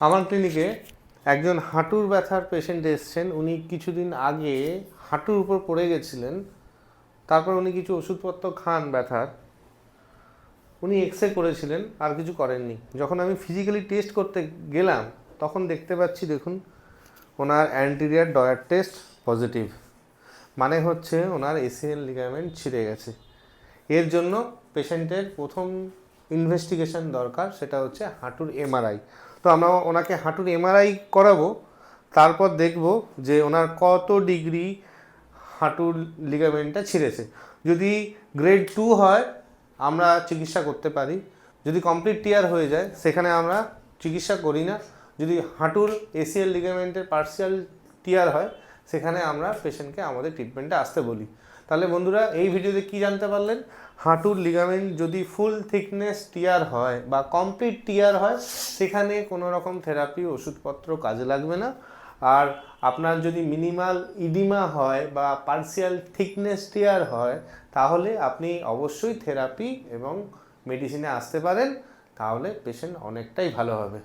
আমার ক্লিনিকে একজন হাঁটুর ব্যথার পেশেন্ট এসছেন। উনি কিছুদিন আগে হাঁটুর উপর পড়ে গেছিলেন। তারপর উনি কিছু ওষুধপত্র খান ব্যথার। উনি এক্স করেছিলেন, আর কিছু করেননি। যখন আমি ফিজিক্যালি টেস্ট করতে গেলাম, তখন দেখতে পাচ্ছি, দেখুন, ওনার অ্যান্টিরিয়ার ডয়ার টেস্ট পজিটিভ মানে হচ্ছে, ওনার এসিএল লিগামেন্ট ছিঁড়ে গেছে। এর জন্য পেশেন্টের প্রথম ইনভেস্টিগেশন দরকার, সেটা হচ্ছে হাঁটুর এমআরআই। তো আমরা ওনাকে হাঁটুর এমআরআই করাবো, তারপর দেখব যে ওনার কত ডিগ্রি হাঁটুর লিগামেন্টটা ছিঁড়েছে। যদি গ্রেড টু হয়, আমরা চিকিৎসা করতে পারি। যদি কমপ্লিট টিয়ার হয়ে যায়, সেখানে আমরা চিকিৎসা করি না। যদি হাঁটুর এসিএল লিগামেন্টের পার্সিয়াল টিয়ার হয়, সেখানে আমরা পেশেন্টকে আমাদের ট্রিটমেন্টে আসতে বলি। তাহলে বন্ধুরা, এই ভিডিওতে কি জানতে পারলেন? হাঁটুর লিগামেন্ট যদি ফুল থিকনেস টিয়ার হয় বা কমপ্লিট টিয়ার হয়, সেখানে কোনো রকম থেরাপি ওষুধপত্র কাজে লাগবে না। আর আপনার যদি মিনিমাল ইডিমা হয় বা পার্সিয়াল থিকনেস টিয়ার হয়, তাহলে আপনি অবশ্যই থেরাপি এবং মেডিসিনে আসতে পারেন। তাহলে পেশেন্ট অনেকটাই ভালো হবে।